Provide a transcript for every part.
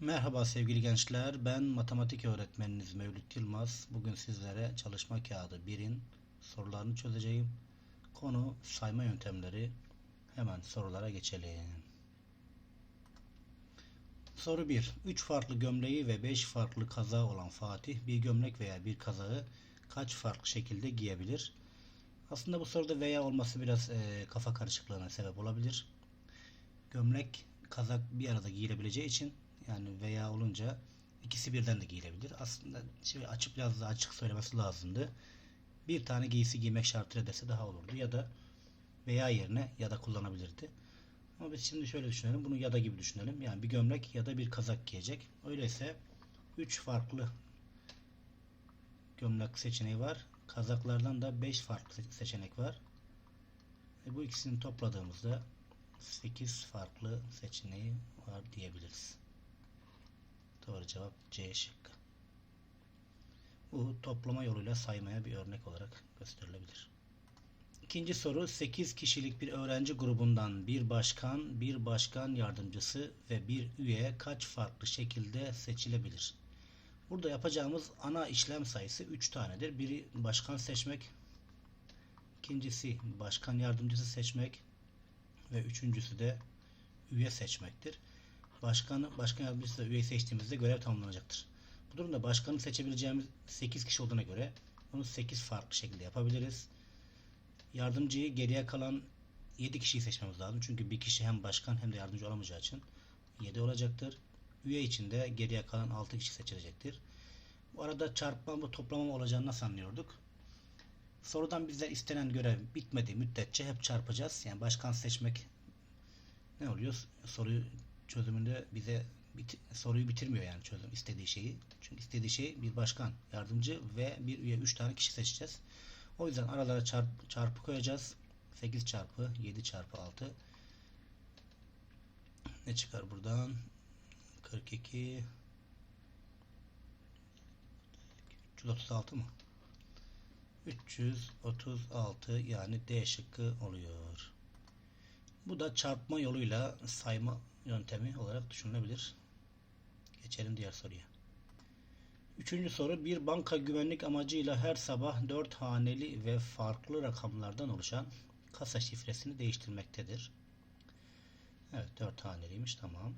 Merhaba sevgili gençler. Ben matematik öğretmeniniz Mevlüt Yılmaz. Bugün sizlere çalışma kağıdı 1'in sorularını çözeceğim. Konu sayma yöntemleri. Hemen sorulara geçelim. Soru 1. 3 farklı gömleği ve 5 farklı kazağı olan Fatih bir gömlek veya bir kazağı kaç farklı şekilde giyebilir? Aslında bu soruda veya olması biraz eee, kafa karışıklığına sebep olabilir. Gömlek, kazak bir arada giyilebileceği için yani veya olunca ikisi birden de giyilebilir. Aslında şey açık biraz daha açık söylemesi lazımdı. Bir tane giysi giymek şartıyla dese daha olurdu ya da veya yerine ya da kullanabilirdi. Ama biz şimdi şöyle düşünelim. Bunu ya da gibi düşünelim. Yani bir gömlek ya da bir kazak giyecek. Öyleyse 3 farklı gömlek seçeneği var. Kazaklardan da 5 farklı seçenek var. E bu ikisini topladığımızda 8 farklı seçeneği var diyebiliriz. Doğru cevap C şıkkı. Bu toplama yoluyla saymaya bir örnek olarak gösterilebilir. İkinci soru 8 kişilik bir öğrenci grubundan bir başkan, bir başkan yardımcısı ve bir üye kaç farklı şekilde seçilebilir? Burada yapacağımız ana işlem sayısı 3 tanedir. Biri başkan seçmek, ikincisi başkan yardımcısı seçmek ve üçüncüsü de üye seçmektir. Başkanı, başkan yardımcısı üye seçtiğimizde görev tamamlanacaktır. Bu durumda başkanı seçebileceğimiz 8 kişi olduğuna göre bunu 8 farklı şekilde yapabiliriz. Yardımcıyı geriye kalan 7 kişiyi seçmemiz lazım. Çünkü bir kişi hem başkan hem de yardımcı olamayacağı için 7 olacaktır. Üye için de geriye kalan 6 kişi seçilecektir. Bu arada çarpma mı toplama mı olacağını nasıl anlıyorduk? Sorudan bizden istenen görev bitmediği müddetçe hep çarpacağız. Yani başkan seçmek ne oluyor? Soruyu çözümünde bize bit- soruyu bitirmiyor yani çözüm istediği şeyi. Çünkü istediği şey bir başkan, yardımcı ve bir üye 3 tane kişi seçeceğiz. O yüzden aralara çarp, çarpı koyacağız. 8 çarpı 7 çarpı 6 ne çıkar buradan? 42 336 mı? 336 yani D şıkkı oluyor. Bu da çarpma yoluyla sayma yöntemi olarak düşünülebilir. Geçelim diğer soruya. Üçüncü soru bir banka güvenlik amacıyla her sabah 4 haneli ve farklı rakamlardan oluşan kasa şifresini değiştirmektedir. Evet 4 haneliymiş tamam.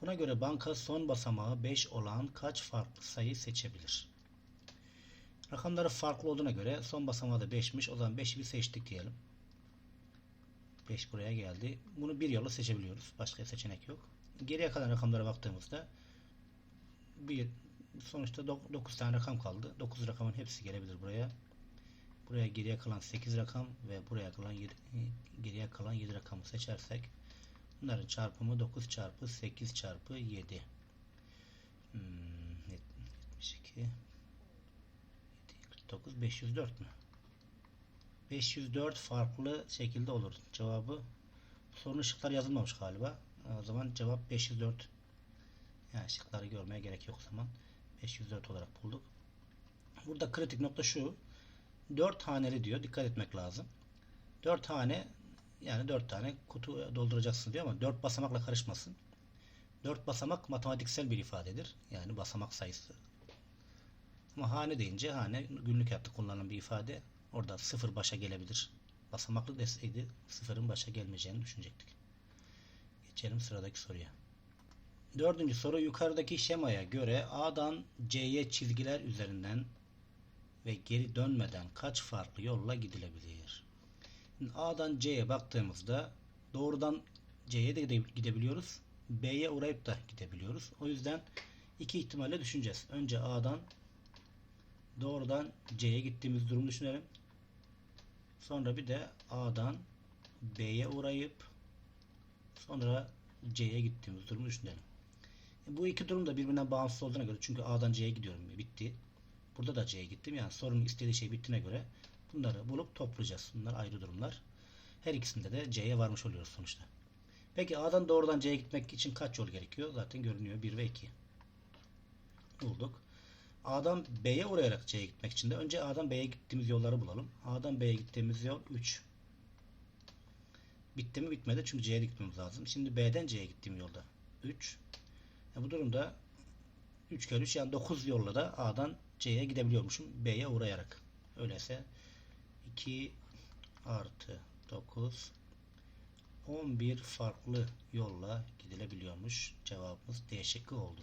Buna göre banka son basamağı 5 olan kaç farklı sayı seçebilir? Rakamları farklı olduğuna göre son basamağı da 5'miş. O zaman 5'i bir seçtik diyelim. 5 buraya geldi. Bunu bir yolla seçebiliyoruz. Başka seçenek yok. Geriye kalan rakamlara baktığımızda bir sonuçta 9 tane rakam kaldı. 9 rakamın hepsi gelebilir buraya. Buraya geriye kalan 8 rakam ve buraya kalan 7, geriye kalan 7 rakamı seçersek bunların çarpımı 9 çarpı 8 çarpı 7. Hmm, 72 7, 49 504 mü? 504 farklı şekilde olur. Cevabı sorunun şıkları yazılmamış galiba. O zaman cevap 504. Yani şıkları görmeye gerek yok o zaman. 504 olarak bulduk. Burada kritik nokta şu. 4 haneli diyor. Dikkat etmek lazım. 4 hane yani 4 tane kutu dolduracaksın diyor ama 4 basamakla karışmasın. 4 basamak matematiksel bir ifadedir. Yani basamak sayısı. Ama hane deyince hane günlük hayatta kullanılan bir ifade. Orada sıfır başa gelebilir. Basamaklı deseydi sıfırın başa gelmeyeceğini düşünecektik. Geçelim sıradaki soruya. Dördüncü soru yukarıdaki şemaya göre A'dan C'ye çizgiler üzerinden ve geri dönmeden kaç farklı yolla gidilebilir? A'dan C'ye baktığımızda doğrudan C'ye de gide- gidebiliyoruz. B'ye uğrayıp da gidebiliyoruz. O yüzden iki ihtimalle düşüneceğiz. Önce A'dan doğrudan C'ye gittiğimiz durumu düşünelim. Sonra bir de A'dan B'ye uğrayıp sonra C'ye gittiğimiz durumu düşünelim. E, Bu iki durum da birbirinden bağımsız olduğuna göre çünkü A'dan C'ye gidiyorum bitti. Burada da C'ye gittim. Yani sorunun istediği şey bittiğine göre bunları bulup toplayacağız. Bunlar ayrı durumlar. Her ikisinde de C'ye varmış oluyoruz sonuçta. Peki A'dan doğrudan C'ye gitmek için kaç yol gerekiyor? Zaten görünüyor 1 ve 2. Bulduk. A'dan B'ye uğrayarak C'ye gitmek için de önce A'dan B'ye gittiğimiz yolları bulalım. A'dan B'ye gittiğimiz yol 3. Bitti mi bitmedi çünkü C'ye gitmemiz lazım. Şimdi B'den C'ye gittiğim yolda 3. E bu durumda 3 kere 3 yani 9 yolla da A'dan C'ye gidebiliyormuşum B'ye uğrayarak. Öyleyse 2 artı 9 11 farklı yolla gidilebiliyormuş. Cevabımız D şıkkı oldu.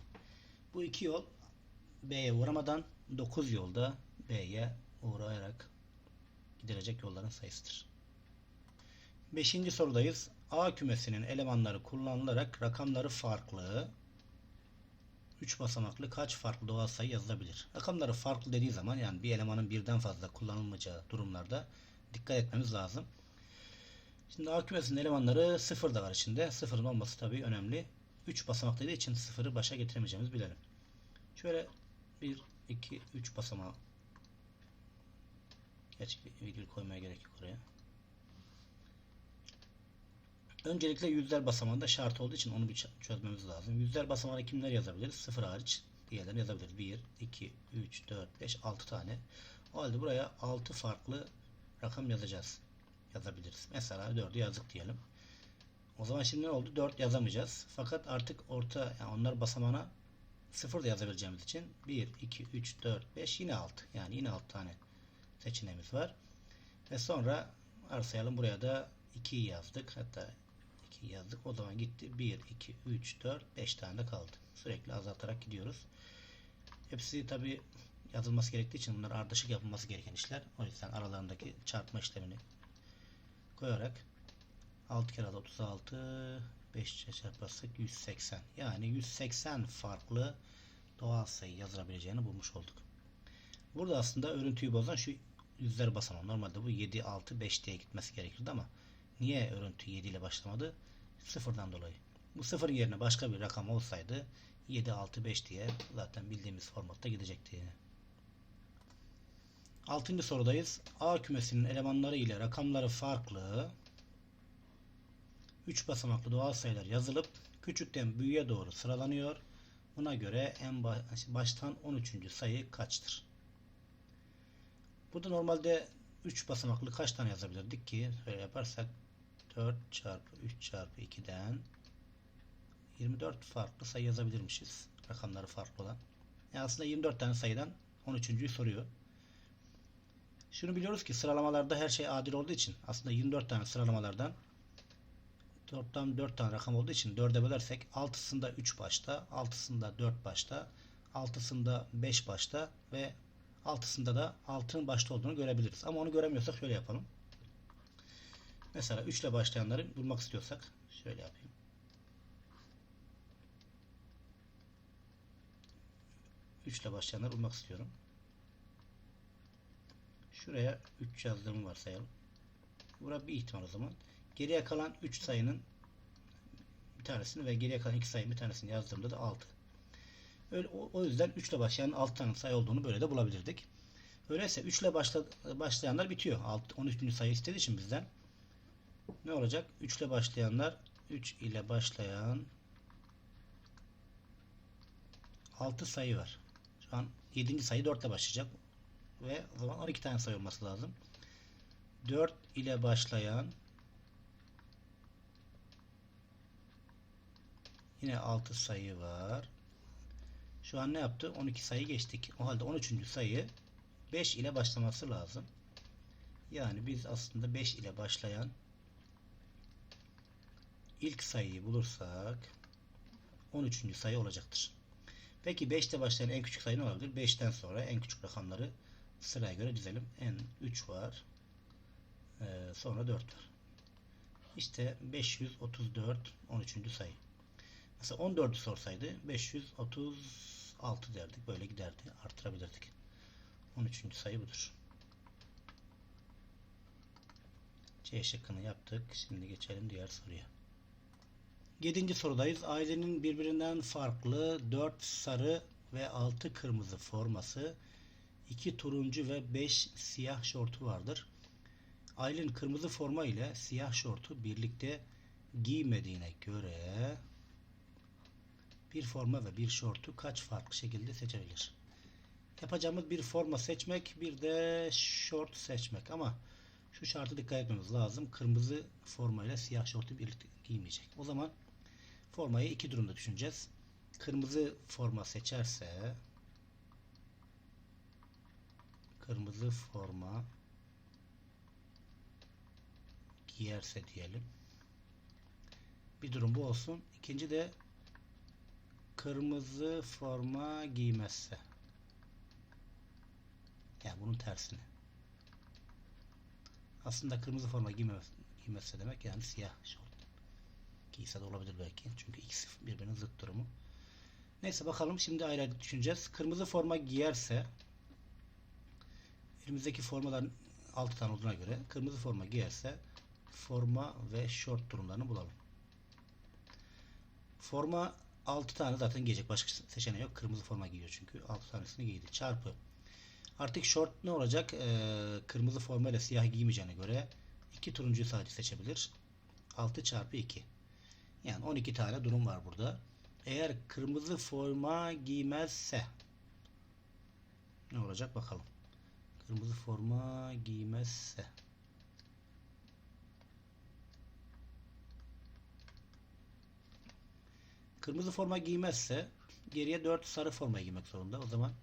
Bu iki yol B'ye uğramadan 9 yolda B'ye uğrayarak gidilecek yolların sayısıdır. Beşinci sorudayız. A kümesinin elemanları kullanılarak rakamları farklı 3 basamaklı kaç farklı doğal sayı yazılabilir? Rakamları farklı dediği zaman yani bir elemanın birden fazla kullanılmayacağı durumlarda dikkat etmemiz lazım. Şimdi A kümesinin elemanları sıfır da var içinde. Sıfırın olması tabii önemli. 3 basamak dediği için sıfırı başa getiremeyeceğimizi bilelim. Şöyle 1, 2, 3 basamağı Gerçi virgül koymaya gerek yok oraya. Öncelikle yüzler basamağında şart olduğu için onu bir çözmemiz lazım. Yüzler basamağına kimler yazabiliriz? Sıfır hariç diğerlerini yazabiliriz. 1, 2, 3, 4, 5, 6 tane. O halde buraya 6 farklı rakam yazacağız. Yazabiliriz. Mesela 4'ü yazdık diyelim. O zaman şimdi ne oldu? 4 yazamayacağız. Fakat artık orta yani onlar basamağına 0 da yazabileceğimiz için 1, 2, 3, 4, 5 yine 6. Yani yine 6 tane seçeneğimiz var. Ve sonra varsayalım buraya da 2'yi yazdık. Hatta 2 yazdık. O zaman gitti. 1, 2, 3, 4, 5 tane de kaldı. Sürekli azaltarak gidiyoruz. Hepsi tabi yazılması gerektiği için bunlar ardışık yapılması gereken işler. O yüzden aralarındaki çarpma işlemini koyarak 6 kere 36 5 çarparsak 180. Yani 180 farklı doğal sayı yazılabileceğini bulmuş olduk. Burada aslında örüntüyü bozan şu yüzler basamağı. Normalde bu 7, 6, 5 diye gitmesi gerekirdi ama niye örüntü 7 ile başlamadı? Sıfırdan dolayı. Bu sıfır yerine başka bir rakam olsaydı 7, 6, 5 diye zaten bildiğimiz formatta gidecekti. Altıncı sorudayız. A kümesinin elemanları ile rakamları farklı 3 basamaklı doğal sayılar yazılıp küçükten büyüğe doğru sıralanıyor. Buna göre en baştan 13. sayı kaçtır? Burada normalde 3 basamaklı kaç tane yazabilirdik ki? Şöyle yaparsak 4 çarpı 3 çarpı 2'den 24 farklı sayı yazabilirmişiz. Rakamları farklı olan. Yani aslında 24 tane sayıdan 13.'ü soruyor. Şunu biliyoruz ki sıralamalarda her şey adil olduğu için aslında 24 tane sıralamalardan 4'ten 4 tane rakam olduğu için 4'e bölersek 6'sında 3 başta, 6'sında 4 başta, 6'sında 5 başta ve 6'sında da 6'nın başta olduğunu görebiliriz. Ama onu göremiyorsak şöyle yapalım. Mesela 3 ile başlayanları bulmak istiyorsak şöyle yapayım. Üç ile başlayanları bulmak istiyorum. Şuraya 3 yazdığımı varsayalım. Burası bir ihtimal o zaman. Geriye kalan 3 sayının bir tanesini ve geriye kalan 2 sayının bir tanesini yazdığımda da 6. Öyle, o, o yüzden 3 ile başlayan 6 tane sayı olduğunu böyle de bulabilirdik. Öyleyse 3 ile başla, başlayanlar bitiyor. 6, 13. sayı istediği için bizden. Ne olacak? 3 ile başlayanlar 3 ile başlayan 6 sayı var. Şu an 7. sayı 4 ile başlayacak. Ve o zaman 12 tane sayı olması lazım. 4 ile başlayan Yine 6 sayı var. Şu an ne yaptı? 12 sayı geçtik. O halde 13. sayı 5 ile başlaması lazım. Yani biz aslında 5 ile başlayan ilk sayıyı bulursak 13. sayı olacaktır. Peki 5 ile başlayan en küçük sayı ne olabilir? 5'ten sonra en küçük rakamları sıraya göre dizelim. En 3 var. Ee, sonra 4 var. İşte 534 13. sayı. Mesela 14'ü sorsaydı 536 derdik. Böyle giderdi. Artırabilirdik. 13. sayı budur. C şıkkını yaptık. Şimdi geçelim diğer soruya. 7. sorudayız. Ailenin birbirinden farklı 4 sarı ve 6 kırmızı forması, 2 turuncu ve 5 siyah şortu vardır. Ailenin kırmızı forma ile siyah şortu birlikte giymediğine göre bir forma ve bir şortu kaç farklı şekilde seçebilir? Yapacağımız bir forma seçmek, bir de şort seçmek ama şu şartı dikkat etmemiz lazım. Kırmızı forma ile siyah şortu birlikte giymeyecek. O zaman formayı iki durumda düşüneceğiz. kırmızı forma seçerse kırmızı forma giyerse diyelim. Bir durum bu olsun. İkinci de kırmızı forma giymezse. Yani bunun tersini. Aslında kırmızı forma giymez, giymezse demek yani siyah şort. Giyse de olabilir belki. Çünkü ikisi birbirinin zıt durumu. Neyse bakalım şimdi ayrı ayrı düşüneceğiz. Kırmızı forma giyerse elimizdeki formaların 6 tane olduğuna göre kırmızı forma giyerse forma ve short durumlarını bulalım. Forma 6 tane zaten giyecek. Başka seçeneği yok. Kırmızı forma giyiyor çünkü. 6 tanesini giydi. Çarpı. Artık short ne olacak? Ee, kırmızı forma ile siyah giymeyeceğine göre 2 turuncuyu sadece seçebilir. 6 çarpı 2. Yani 12 tane durum var burada. Eğer kırmızı forma giymezse ne olacak bakalım. Kırmızı forma giymezse Kırmızı forma giymezse geriye 4 sarı forma giymek zorunda. O zaman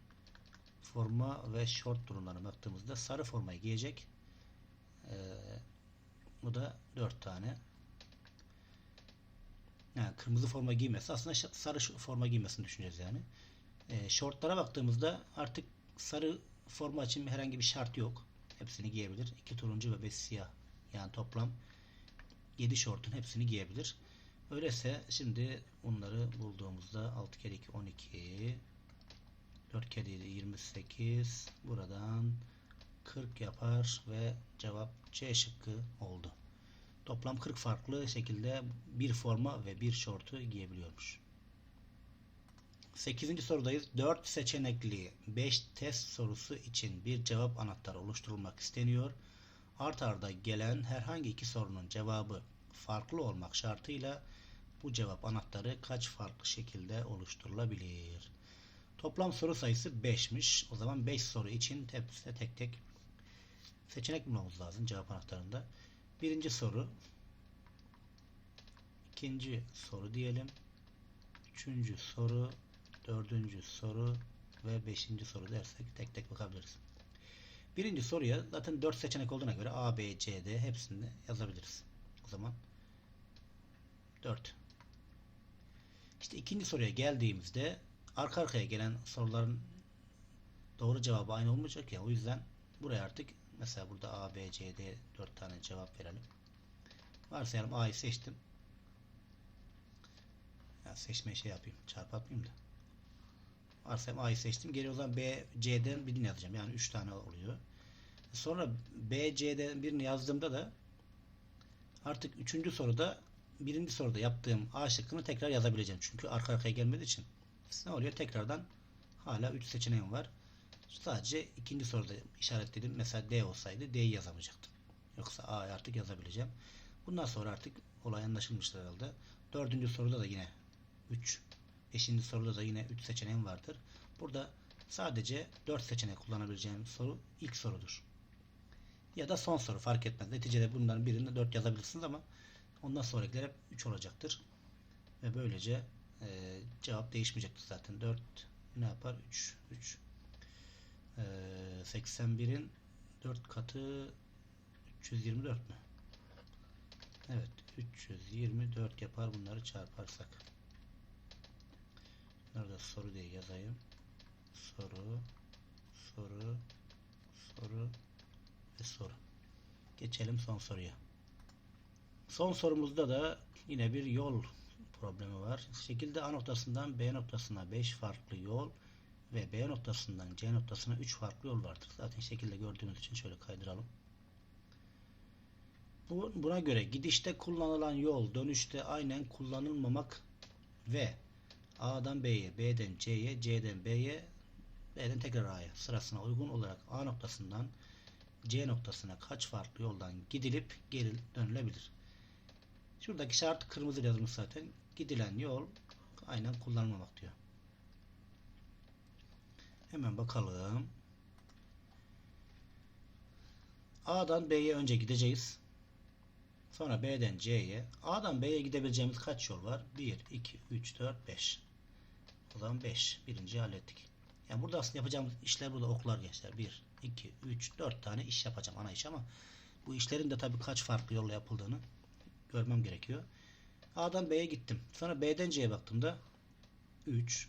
forma ve short durumlarına baktığımızda sarı formayı giyecek. Ee, bu da 4 tane. Yani kırmızı forma giymezse aslında sarı forma giymesini düşüneceğiz yani. Ee, shortlara baktığımızda artık sarı forma için herhangi bir şart yok. Hepsini giyebilir. 2 turuncu ve 5 siyah. Yani toplam 7 şortun hepsini giyebilir. Öyleyse şimdi bunları bulduğumuzda 6 kere 2 12 4 kere 7 28 buradan 40 yapar ve cevap C şıkkı oldu. Toplam 40 farklı şekilde bir forma ve bir şortu giyebiliyormuş. 8. sorudayız. 4 seçenekli 5 test sorusu için bir cevap anahtarı oluşturulmak isteniyor. Art arda gelen herhangi iki sorunun cevabı farklı olmak şartıyla bu cevap anahtarı kaç farklı şekilde oluşturulabilir? Toplam soru sayısı 5'miş. O zaman 5 soru için hepsine tek tek seçenek bulmamız lazım cevap anahtarında. Birinci soru, ikinci soru diyelim, üçüncü soru, dördüncü soru ve beşinci soru dersek tek tek bakabiliriz. Birinci soruya zaten 4 seçenek olduğuna göre A, B, C, D hepsini yazabiliriz. O zaman 4. İşte ikinci soruya geldiğimizde arka arkaya gelen soruların doğru cevabı aynı olmayacak ya o yüzden buraya artık mesela burada A, B, C, D 4 tane cevap verelim. Varsayalım A'yı seçtim. Ya seçme şey yapayım. Atmayayım da. Varsayalım A'yı seçtim. Geri o zaman B, C'den birini yazacağım. Yani 3 tane oluyor. Sonra B, C'den birini yazdığımda da artık 3. soruda birinci soruda yaptığım A şıkkını tekrar yazabileceğim. Çünkü arka arkaya gelmediği için. Ne oluyor? Tekrardan hala 3 seçeneğim var. Sadece ikinci soruda işaretledim. Mesela D olsaydı D'yi yazamayacaktım. Yoksa A'yı artık yazabileceğim. Bundan sonra artık olay anlaşılmıştır herhalde. Dördüncü soruda da yine 3. Beşinci soruda da yine 3 seçeneğim vardır. Burada sadece 4 seçenek kullanabileceğim soru ilk sorudur. Ya da son soru fark etmez. Neticede bunların birinde 4 yazabilirsiniz ama ondan sonrakiler hep 3 olacaktır. Ve böylece e, cevap değişmeyecektir zaten. 4 ne yapar? 3. 3. E, 81'in 4 katı 324 mü? Evet. 324 yapar bunları çarparsak. Nerede soru diye yazayım. Soru, soru, soru ve soru. Geçelim son soruya. Son sorumuzda da yine bir yol problemi var. Şekilde A noktasından B noktasına 5 farklı yol ve B noktasından C noktasına 3 farklı yol vardır. Zaten şekilde gördüğünüz için şöyle kaydıralım. Bu, buna göre gidişte kullanılan yol dönüşte aynen kullanılmamak ve A'dan B'ye, B'den C'ye, C'den B'ye, B'den tekrar A'ya sırasına uygun olarak A noktasından C noktasına kaç farklı yoldan gidilip geri dönülebilir? Şuradaki şart kırmızı yazılmış zaten. Gidilen yol aynen kullanılmamak diyor. Hemen bakalım. A'dan B'ye önce gideceğiz. Sonra B'den C'ye. A'dan B'ye gidebileceğimiz kaç yol var? 1, 2, 3, 4, 5. zaman 5. Birinciyi hallettik. Yani burada aslında yapacağımız işler burada oklar gençler. 1, 2, 3, 4 tane iş yapacağım ana iş ama bu işlerin de tabii kaç farklı yolla yapıldığını görmem gerekiyor. A'dan B'ye gittim. Sonra B'den C'ye baktığımda 3.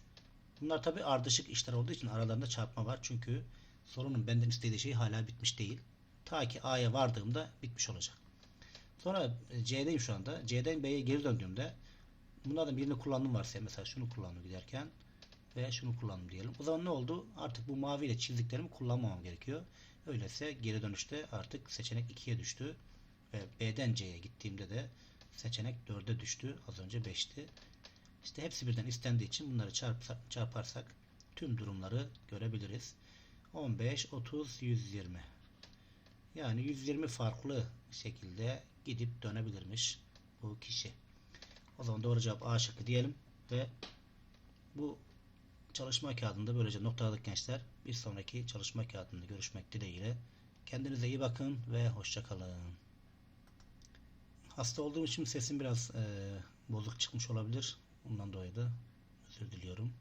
Bunlar tabii ardışık işler olduğu için aralarında çarpma var. Çünkü sorunun benden istediği şey hala bitmiş değil. Ta ki A'ya vardığımda bitmiş olacak. Sonra e, C'deyim şu anda. C'den B'ye geri döndüğümde bunlardan birini kullandım varsa mesela şunu kullandım giderken ve şunu kullandım diyelim. O zaman ne oldu? Artık bu maviyle çizdiklerimi kullanmamam gerekiyor. Öyleyse geri dönüşte artık seçenek 2'ye düştü. Ve B'den C'ye gittiğimde de seçenek 4'e düştü. Az önce 5'ti. İşte hepsi birden istendiği için bunları çarparsak tüm durumları görebiliriz. 15, 30, 120. Yani 120 farklı şekilde gidip dönebilirmiş bu kişi. O zaman doğru cevap A şıkkı diyelim ve bu çalışma kağıdında böylece noktaladık gençler. Bir sonraki çalışma kağıdında görüşmek dileğiyle. Kendinize iyi bakın ve hoşça kalın. Hasta olduğum için sesim biraz eee, bozuk çıkmış olabilir. Ondan dolayı da özür diliyorum.